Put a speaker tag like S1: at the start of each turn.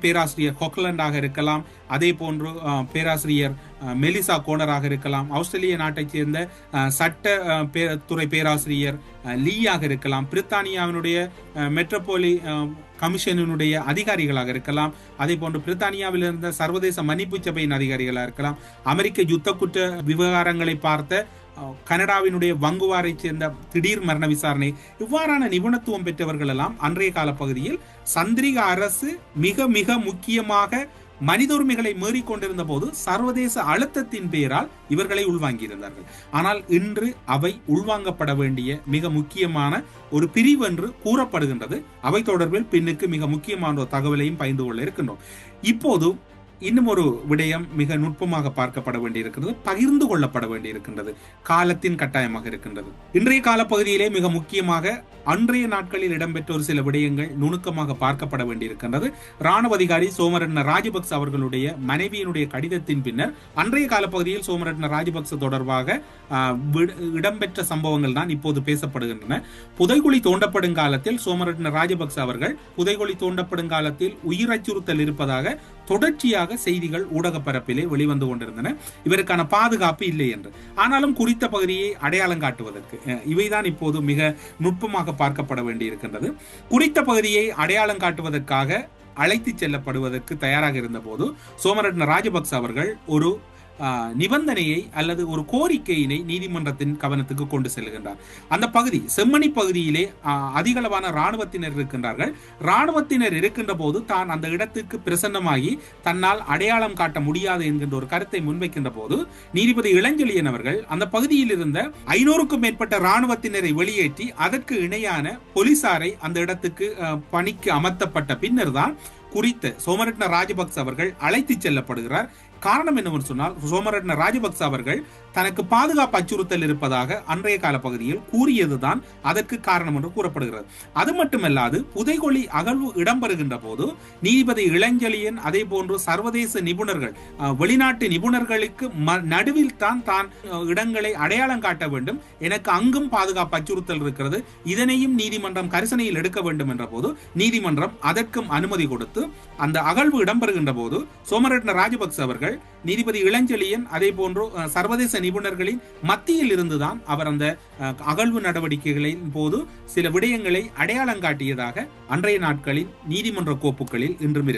S1: பேராசிரியர் ஹொக்லண்டாக இருக்கலாம் அதே போன்று பேராசிரியர் மெலிசா கோனராக இருக்கலாம் ஆஸ்திரேலிய நாட்டைச் சேர்ந்த சட்ட பே- துறை பேராசிரியர் லீயாக இருக்கலாம் பிரித்தானியாவினுடைய மெட்ரோபோலி கமிஷனினுடைய அதிகாரிகளாக இருக்கலாம் அதே போன்று பிரித்தானியாவில் இருந்த சர்வதேச மன்னிப்பு சபையின் அதிகாரிகளாக இருக்கலாம் அமெரிக்க யுத்த குற்ற விவகாரங்களை பார்த்த கனடாவினுடைய வங்குவாரை சேர்ந்த திடீர் மரண விசாரணை இவ்வாறான நிபுணத்துவம் பெற்றவர்கள் எல்லாம் அன்றைய கால பகுதியில் சந்திரிக அரசு மிக மிக முக்கியமாக மனித உரிமைகளை மீறிக்கொண்டிருந்த போது சர்வதேச அழுத்தத்தின் பெயரால் இவர்களை உள்வாங்கியிருந்தார்கள். ஆனால் இன்று அவை உள்வாங்கப்பட வேண்டிய மிக முக்கியமான ஒரு பிரிவு என்று கூறப்படுகின்றது. அவை தொடர்பில் பின்னுக்கு மிக முக்கியமான ஒரு தகவலையும் பகிர்ந்து கொள்ள இருக்கின்றோம். இப்போது இன்னும் ஒரு விடயம் மிக நுட்பமாக பார்க்கப்பட வேண்டியிருக்கிறது பகிர்ந்து கொள்ளப்பட வேண்டியிருக்கின்றது காலத்தின் கட்டாயமாக இருக்கின்றது. இன்றைய காலப்பகுதியிலே மிக முக்கியமாக அன்றைய நாட்களில் இடம்பெற்ற ஒரு சில விடயங்கள் நுணுக்கமாக பார்க்கப்பட வேண்டியிருக்கின்றது. ராணுவ அதிகாரி சோமரட்ன ராஜபக்ச அவர்களுடைய மனைவியினுடைய கடிதத்தின் பின்னர் அன்றைய காலப்பகுதியில் சோமரட்ன ராஜபக்ச தொடர்பாக இடம்பெற்ற சம்பவங்கள் தான் இப்போது பேசப்படுகின்றன. புதைகுழி தோண்டப்படும் காலத்தில் சோமரட்ன ராஜபக்ச அவர்கள் புதைகுழி தோண்டப்படும் காலத்தில் உயிர் அச்சுறுத்தல் இருப்பதாக தொடர்ச்சியாக செய்திகள் ஊடக பரப்பிலே வெளிவந்து கொண்டிருந்தன. இவருக்கான பாதுகாப்பு இல்லை என்று. ஆனாலும் குறித்த பகுதியை அடையாளம் காட்டுவதற்கு இவைதான் இப்போது மிக நுட்பமாக பார்க்கப்பட வேண்டியிருக்கின்றது. குறித்த பகுதியை அடையாளம் காட்டுவதற்காக அழைத்து செல்லப்படுவதற்கு தயாராக இருந்தபோது சோமரட்ன ராஜபக்ச அவர்கள் ஒரு நிபந்தனையை அல்லது ஒரு கோரிக்கையினை நீதிமன்றத்தின் கவனத்துக்கு கொண்டு செல்கின்றார். அந்த பகுதி செம்மணி பகுதியிலே அதிகளவான ராணுவத்தினர் இருக்கின்றார்கள். ராணுவத்தினர் இருக்கின்ற போது தான் அந்த இடத்துக்கு பிரசன்னமாகி தன்னால் அடையாளம் காட்ட முடியாது என்கின்ற ஒரு கருத்தை முன்வைக்கின்ற போது நீதிபதி இளஞ்செழியன் அவர்கள் அந்த பகுதியில் இருந்த ஐநூறுக்கும் மேற்பட்ட ராணுவத்தினரை வெளியேற்றி அதற்கு இணையான போலீசாரை அந்த இடத்துக்கு பணிக்கு அமர்த்தப்பட்ட பின்னர் தான் குறித்த சோமரட்ன ராஜபக்ச அவர்கள் அழைத்து செல்லப்படுகிறார். காரணம் என்னவென்று சொன்னால் சோமரட்ன ராஜபக்ச அவர்கள் தனக்கு பாதுகாப்பு அச்சுறுத்தல் இருப்பதாக அன்றைய கால பகுதியில் கூறியதுதான் அதற்கு காரணம் என்று கூறப்படுகிறது. அது மட்டுமல்லாது புதைகொலி அகழ்வு இடம்பெறுகின்ற போது நீதிபதி இளஞ்செழியன் அதே போன்று சர்வதேச நிபுணர்கள் வெளிநாட்டு நிபுணர்களுக்கு ம- நடுவில் தான் தான் இடங்களை அடையாளம் காட்ட வேண்டும். எனக்கு அங்கும் பாதுகாப்பு அச்சுறுத்தல் இருக்கிறது. இதனையும் நீதிமன்றம் கரிசனையில் எடுக்க வேண்டும் என்ற போது நீதிமன்றம் அதற்கும் அனுமதி கொடுத்து அந்த அகழ்வு இடம்பெறுகின்ற போது சோமரட்ன ராஜபக்ச அவர்கள் நீதிபதி இளஞ்செழியன் அதே போன்று சர்வதேச நிபுணர்களின் மத்தியில் இருந்துதான் அவர் அந்த அகழ்வு நடவடிக்கைகளின் போது சில விடயங்களை அடையாளம் காட்டியதாக அன்றைய நாட்களின் நீதிமன்ற கோப்புகளில் இன்றும் இருக்கு.